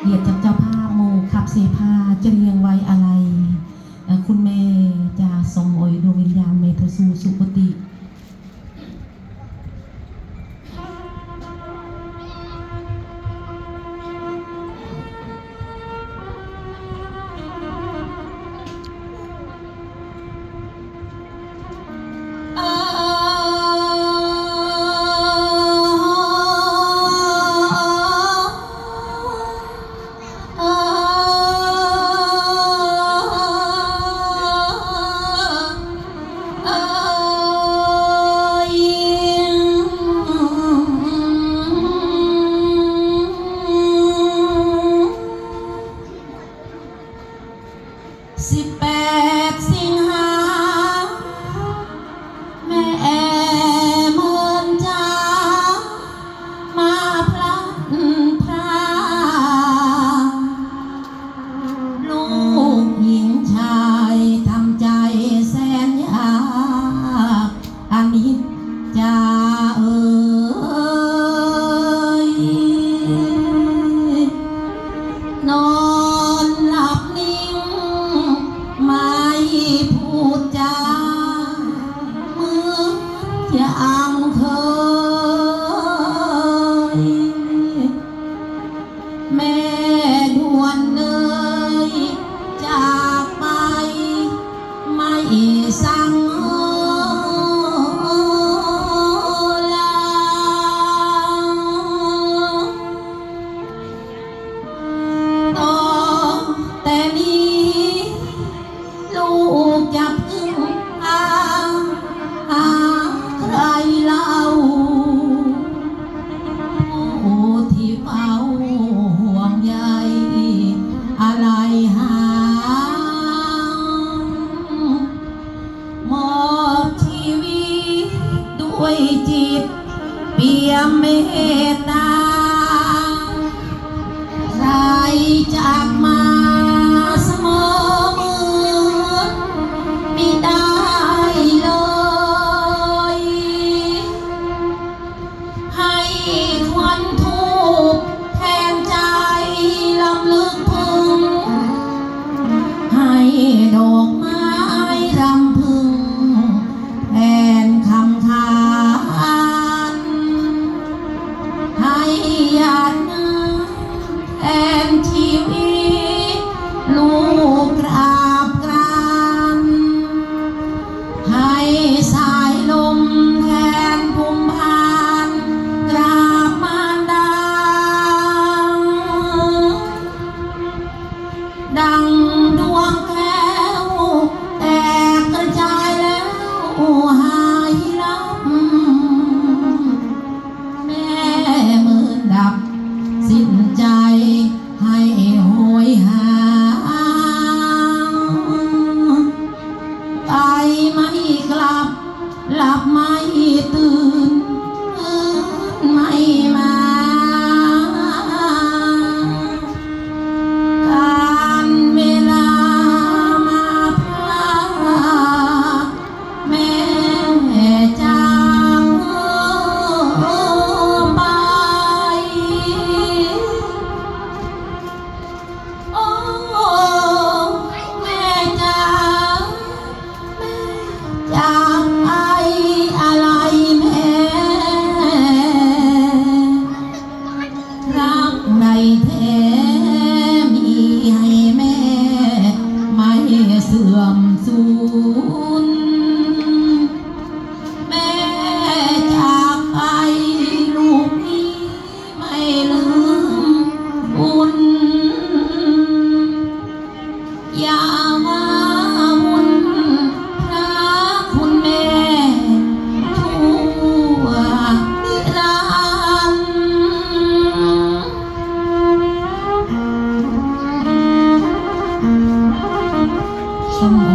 เกียรจากเจ้าภาพโมขับเสพาจะเรียงไว้อะไร คุณเมย์จะทรงโอยดวงวิญญาณเมทสูสุปติ สิแปดสิหา แม่แอมืองจะมาพลัดพรากลูกหญิงชายทำใจแสนยอามิตรจาเออ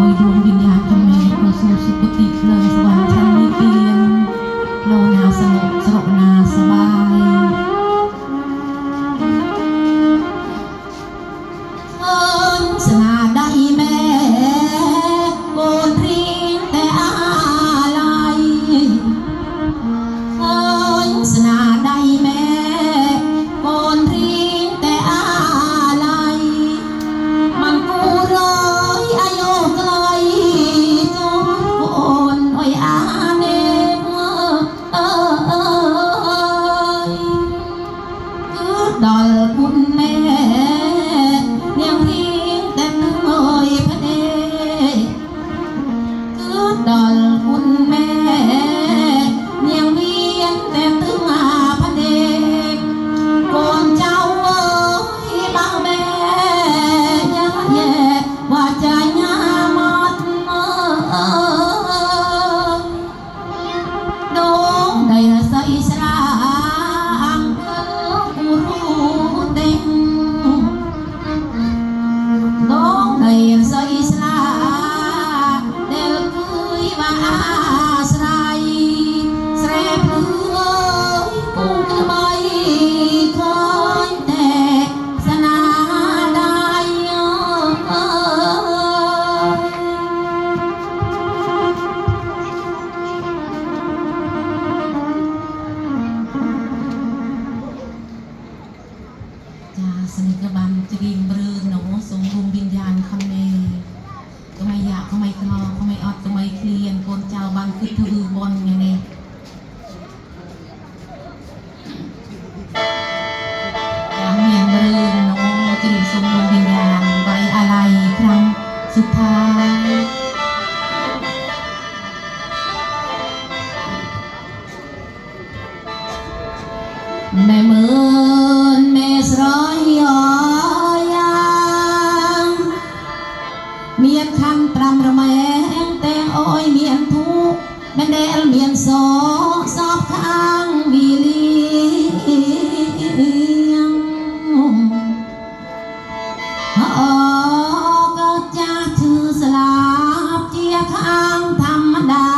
ยดวงวิญญาณทำไมมาสูสุคติเลยสวรรค์ชันนิเตียงรอหนาวสงบ đòn quân mê. មិនដែលមានសសពខាងវិលីអកចាស់ឈឺស្លាប់ជាខាងធម្មតា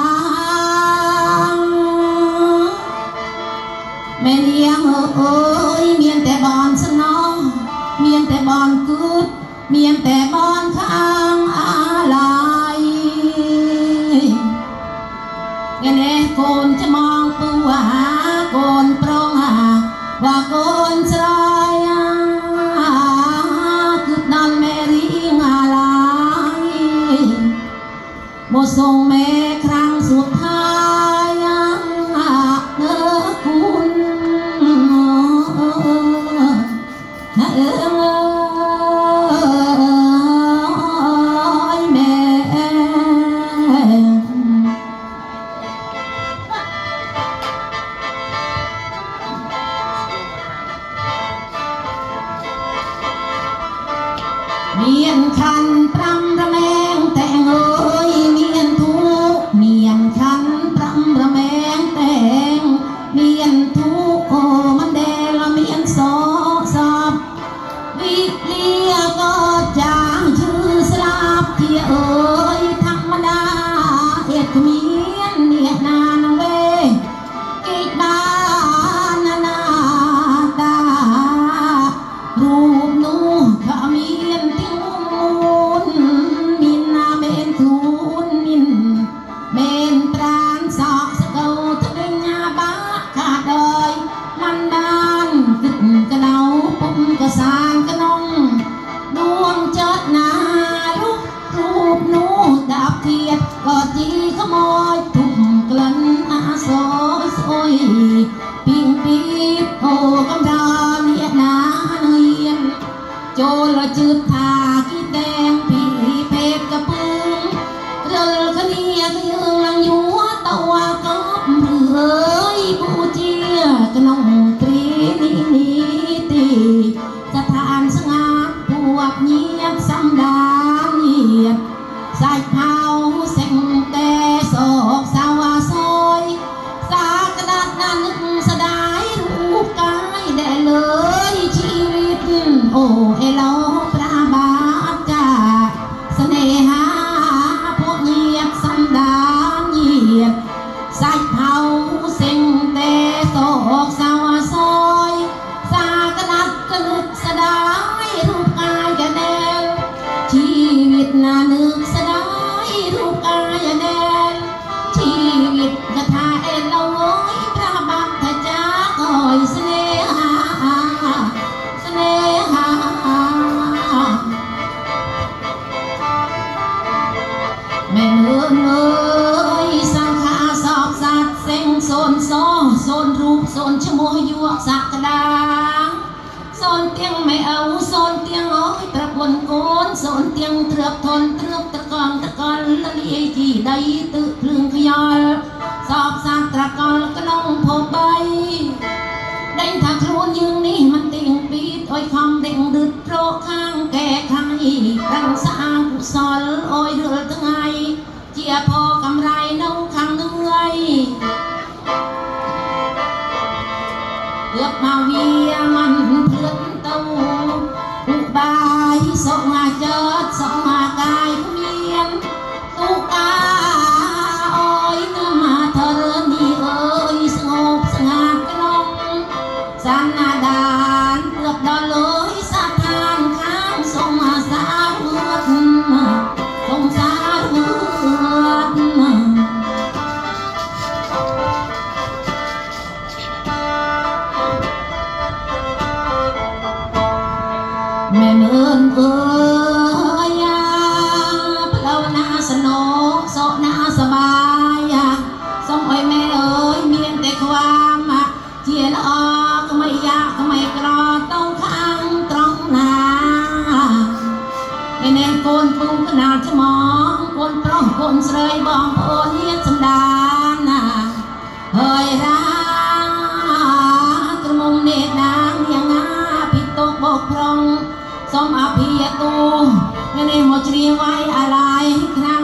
មែនយ៉ាងអើយមានតែបនស្នងមានតែបនគូតមានតែបនខា เยียนคันตรำระแมงแต่งเออ não muda. เรือบทนเรือบตะกอนตะกอนละงลียที่ใดตึกลึงขยอลสอบสามตะกอนก็น้องพบใบได้ถ้าครูยืงนี่มันติ่งปีโอ้ยคำเด็งดึดโปรข้างแก่ข้างอีดังสร้างกุศลโอ้ยเดือดตั้งไงเจียพอกำไรน้องข้างเหนื่อยเลือกมาเวียมันเพื่อนเต้าอุบายส่งมาเจอ យ៉ាក្មេងក្រទៅខាងត្រង់ណាឯនេះកូនពូកណាលឆ្មងកូនប្រុសកូនស្រីបងប្អូនញាតិសម្ដានណាហើយរាក្រុមនេះណាងយ៉ាងណាពីទុកបោកប្រុងសូមអភិយទូនេះមកជ្រាវៃអាឡៃខ្នា